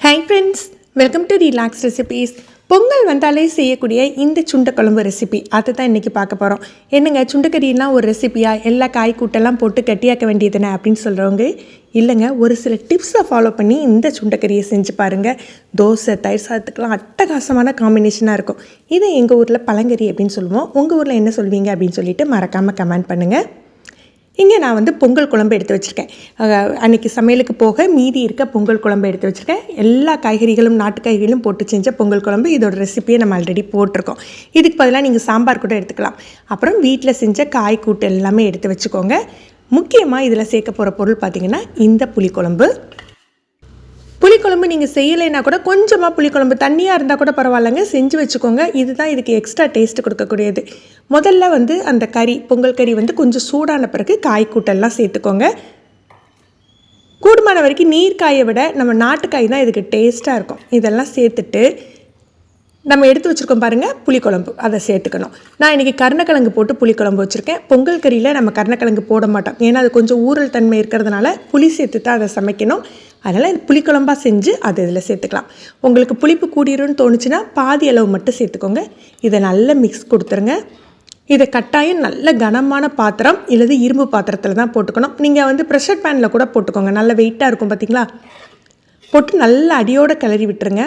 Hi friends welcome to relax recipes Pongal வந்தாலே செய்யக்கூடிய இந்த சுண்டைக்குழம்பு ரெசிபி அதை தான் இன்றைக்கி பார்க்க போகிறோம் என்னங்க சுண்டைக்கறியெல்லாம் ஒரு ரெசிபியாக எல்லா காய் கூட்டெல்லாம் போட்டு கட்டியாக்க வேண்டியதுனே அப்படின்னு சொல்கிறவங்க இல்லைங்க ஒரு சில டிப்ஸை ஃபாலோ பண்ணி இந்த சுண்டைக்கறியை செஞ்சு பாருங்கள் தோசை தயிர் சாதத்துக்கெலாம் அட்டகாசமான காம்பினேஷனாக இருக்கும். இதை எங்கள் ஊரில் பழங்கறி அப்படின்னு சொல்லுவோம். உங்கள் ஊரில் என்ன சொல்வீங்க அப்படின்னு சொல்லிட்டு மறக்காமல் கமெண்ட் பண்ணுங்கள் இங்கே நான் வந்து பொங்கல் குழம்பு எடுத்து வச்சுருக்கேன். அன்றைக்கி அன்னைக்கு சமையலுக்கு போக மீதி இருக்க பொங்கல் குழம்பு எடுத்து வச்சுருக்கேன். எல்லா காய்கறிகளும் நாட்டு காய்கறிகளும் போட்டு செஞ்ச பொங்கல் குழம்பு. இதோட ரெசிபியை நம்ம ஆல்ரெடி போட்டிருக்கோம். இதுக்கு பதிலாக நீங்கள் சாம்பார் கூட எடுத்துக்கலாம். அப்புறம் வீட்டில் செஞ்ச காய் கூட்டு எல்லாமே எடுத்து வச்சுக்கோங்க. முக்கியமாக இதில் சேர்க்க போகிற பொருள் பார்த்திங்கன்னா இந்த புளிக்குழம்பு. புளிக்குழம்பு நீங்கள் செய்யலைன்னா கூட கொஞ்சமாக புளிக்குழம்பு தண்ணியாக இருந்தால் கூட பரவாயில்லைங்க. செஞ்சு வச்சுக்கோங்க. இதுதான் இதுக்கு எக்ஸ்ட்ரா டேஸ்ட் கொடுக்கக்கூடியது. முதல்ல வந்து அந்த கறி பொங்கல் கறி வந்து கொஞ்சம் சூடான பிறகு காய் கூட்டெல்லாம் சேர்த்துக்கோங்க. கூடுமான வரைக்கும் நீர் காயை விட நம்ம நாட்டுக்காய் தான் இதுக்கு டேஸ்ட்டாக இருக்கும். இதெல்லாம் சேர்த்துட்டு நம்ம எடுத்து வச்சுருக்கோம் பாருங்கள் புளிக்குழம்பு. அதை சேர்த்துக்கணும். நான் இன்றைக்கி கருணக்கிழங்கு போட்டு புளிக்குழம்பு வச்சுருக்கேன். பொங்கல் கறியில் நம்ம கருணக்கிழங்கு போட மாட்டோம். ஏன்னா அது கொஞ்சம் ஊறல் தன்மை இருக்கிறதுனால புளி சேர்த்து தான் அதை சமைக்கணும். அதனால் இது புளிக்குழம்பா செஞ்சு அதை இதில் சேர்த்துக்கலாம். உங்களுக்கு புளிப்பு கூடிரும்னு தோணுச்சுன்னா பாதி அளவு மட்டும் சேர்த்துக்கோங்க. இதை நல்லா மிக்ஸ் கொடுத்துருங்க. இதை கட்டாயம் நல்ல கனமான பாத்திரம் இல்லது இரும்பு பாத்திரத்தில் தான் போட்டுக்கணும். நீங்கள் வந்து ப்ரெஷர் பேனில் கூட போட்டுக்கோங்க. நல்ல வெயிட்டாக இருக்கும் பார்த்தீங்களா போட்டு நல்லா அடியோடு கிளறி விட்டுருங்க.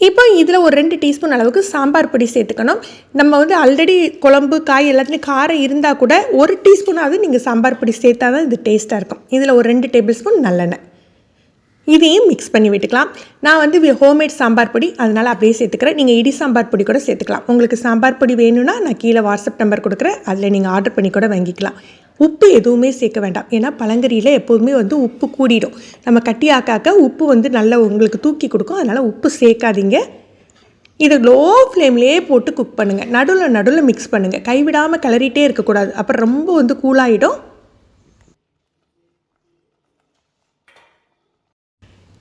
இப்போ இதில் ஒரு ரெண்டு டீஸ்பூன் அளவுக்கு சாம்பார் பொடி சேர்த்துக்கணும். நம்ம வந்து ஆல்ரெடி குழம்பு காய் எல்லாத்துலேயும் காரம் இருந்தால் கூட ஒரு டீஸ்பூனாவது நீங்கள் சாம்பார் பொடி சேர்த்தா தான் இது டேஸ்ட்டாக இருக்கும். இதில் ஒரு ரெண்டு டேபிள் ஸ்பூன் நல்லெண்ணெய். இதையும் மிக்ஸ் பண்ணி விட்டுக்கலாம். நான் வந்து ஹோம்மேட் சாம்பார் பொடி அதனால் அப்படியே சேர்த்துக்கிறேன். நீங்கள் இடி சாம்பார் பொடி கூட சேர்த்துக்கலாம். உங்களுக்கு சாம்பார் பொடி வேணும்னா நான் கீழே வாட்ஸ்அப் நம்பர் கொடுக்குறேன். அதில் நீங்கள் ஆர்டர் பண்ணி கூட வாங்கிக்கலாம். உப்பு எதுவுமே சேர்க்க வேண்டாம். ஏன்னா பழங்கறியில் எப்போதுமே வந்து உப்பு கூடிடும். நம்ம கட்டி ஆக்காக்க உப்பு வந்து நல்லா உங்களுக்கு தூக்கி கொடுக்கும். அதனால் உப்பு சேர்க்காதீங்க. இதை லோ ஃப்ளேம்லேயே போட்டு குக் பண்ணுங்கள் நடுவில் நடுவில் மிக்ஸ் பண்ணுங்கள் கைவிடாமல் கிளறிட்டே இருக்கக்கூடாது. அப்புறம் ரொம்ப வந்து கூலாயிடும்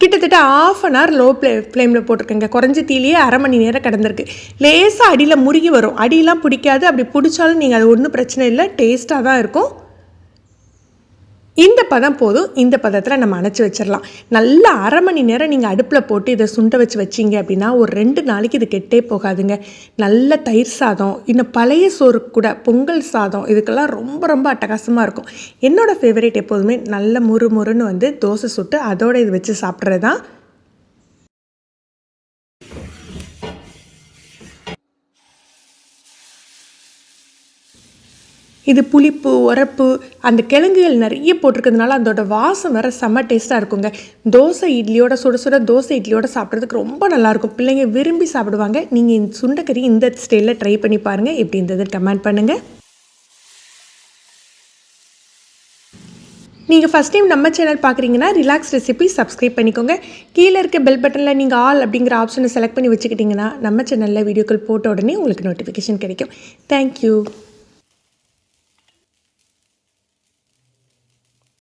கிட்டத்தட்ட ஆஃப் அன் ஹவர் லோ ப்ளே ஃப்ளேமில் போட்டிருக்கேங்க குறைஞ்ச தீலியே அரை மணி நேரம் கிடந்திருக்கு. லேசாக அடியில் முறுகி வரும். அடியெலாம் பிடிக்காது. அப்படி பிடிச்சாலும் நீங்கள் அது ஒன்றும் பிரச்சனை இல்லை. டேஸ்ட்டாக தான் இருக்கும். இந்த பதம் போதும் இந்த பதத்தில் நம்ம அணைச்சி வச்சிடலாம் நல்லா அரை மணி நேரம் நீங்கள் அடுப்பில் போட்டு இதை சுண்ட வச்சு வச்சிங்க அப்படின்னா ஒரு ரெண்டு நாளைக்கு இது கெட்டே போகாதுங்க. நல்ல தயிர் சாதம் இன்னும் பழைய சோறு கூட பொங்கல் சாதம் இதுக்கெல்லாம் ரொம்ப ரொம்ப அட்டகாசமாக இருக்கும். என்னோடய ஃபேவரேட் எப்போதுமே நல்ல முறு முறுன்னு வந்து தோசை சுட்டு அதோட இது வச்சு சாப்பிட்றது தான் இது புளிப்பு உரப்பு அந்த கிழங்குகள் நிறைய போட்டிருக்கிறதுனால அதோட வாசம் வர செம்ம டேஸ்ட்டாக இருக்குங்க. தோசை இட்லியோட சுட சுட தோசை இட்லியோட சாப்பிட்றதுக்கு ரொம்ப நல்லாயிருக்கும். பிள்ளைங்க விரும்பி சாப்பிடுவாங்க. நீங்கள் இந்த சுண்டைக்கறி இந்த ஸ்டைலில் ட்ரை பண்ணி பாருங்கள் எப்படி இருந்தது கமெண்ட் பண்ணுங்கள் நீங்கள் ஃபஸ்ட் டைம் நம்ம சேனல் பார்க்குறீங்கன்னா ரிலாக்ஸ் ரெசிபி சப்ஸ்கிரைப் பண்ணிக்கோங்க. கீழே இருக்க பெல் பட்டனில் நீங்கள் ஆல் அப்படிங்கிற ஆப்ஷனை செலக்ட் பண்ணி வச்சுக்கிட்டிங்கன்னா நம்ம சேனலில் வீடியோக்கள் போட்ட உடனே உங்களுக்கு நோட்டிஃபிகேஷன் கிடைக்கும். தேங்க்யூ